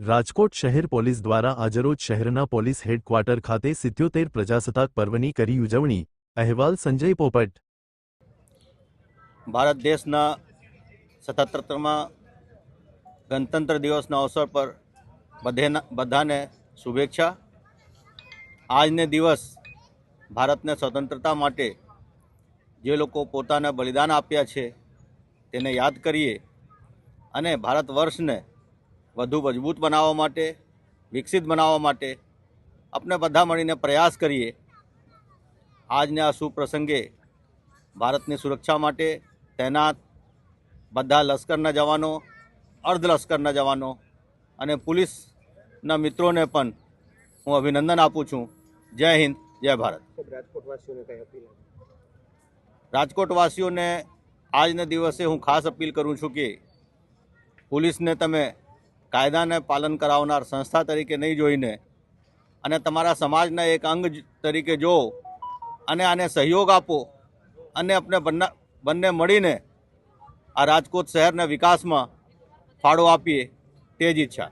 રાજકોટ શહેર પોલીસ દ્વારા આજરોજ શહેરના પોલીસ હેડક્વાર્ટર ખાતે સિત્યોતેર પ્રજાસત્તાક પર્વની કરી ઉજવણી. અહેવાલ સંજય પોપટ. ભારત દેશના સતતમાં ગણતંત્ર દિવસના અવસર પર બધેના, બધાને શુભેચ્છા. આજને દિવસ ભારતને સ્વતંત્રતા માટે જે લોકો પોતાના બલિદાન આપ્યા છે તેને યાદ કરીએ અને ભારત વર્ષને વધુ મજબૂત બનાવવા માટે, વિકસિત બનાવવા માટે આપણે બધા મળીને પ્રયાસ કરીએ. આજના આ સુપ્રસંગે ભારતની સુરક્ષા માટે તૈનાત બધા લશ્કરના જવાનો, અર્ધ લશ્કરના જવાનો અને પોલીસના મિત્રોને પણ હું અભિનંદન આપું છું. જય હિન્દ, જય ભારત. રાજકોટવાસીઓને આજના દિવસે હું ખાસ અપીલ કરું છું કે પોલીસને તમે કાયદાને પાલન કરાવનાર સંસ્થા તરીકે નહીં જોઈને અને તમારા સમાજના એક અંગ તરીકે જો અને આને સહયોગ આપો અને આપણે બંને મળીને આ રાજકોટ શહેરના વિકાસમાં ફાળો આપીએ તે જ ઈચ્છા.